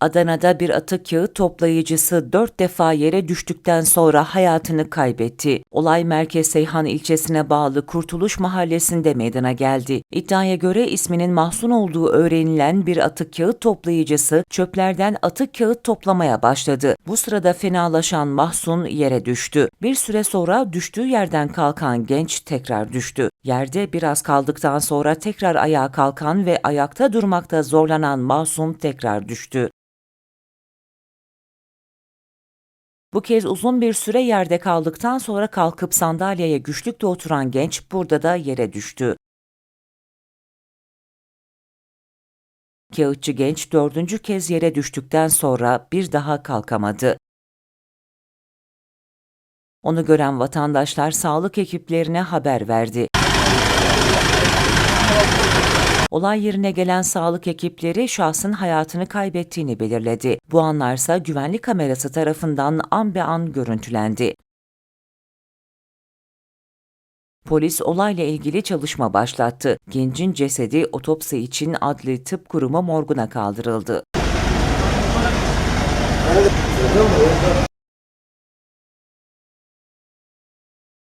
Adana'da bir atık kağıt toplayıcısı dört defa yere düştükten sonra hayatını kaybetti. Olay Merkez Seyhan ilçesine bağlı Kurtuluş Mahallesi'nde meydana geldi. İddiaya göre isminin Mahsun olduğu öğrenilen bir atık kağıt toplayıcısı çöplerden atık kağıt toplamaya başladı. Bu sırada fenalaşan Mahsun yere düştü. Bir süre sonra düştüğü yerden kalkan genç tekrar düştü. Yerde biraz kaldıktan sonra tekrar ayağa kalkan ve ayakta durmakta zorlanan Mahsun tekrar düştü. Bu kez uzun bir süre yerde kaldıktan sonra kalkıp sandalyeye güçlükle oturan genç burada da yere düştü. Kağıtçı genç dördüncü kez yere düştükten sonra bir daha kalkamadı. Onu gören vatandaşlar sağlık ekiplerine haber verdi. Olay yerine gelen sağlık ekipleri şahsın hayatını kaybettiğini belirledi. Bu anlarsa güvenlik kamerası tarafından an be an görüntülendi. Polis olayla ilgili çalışma başlattı. Gencin cesedi otopsi için Adli Tıp Kurumu morguna kaldırıldı.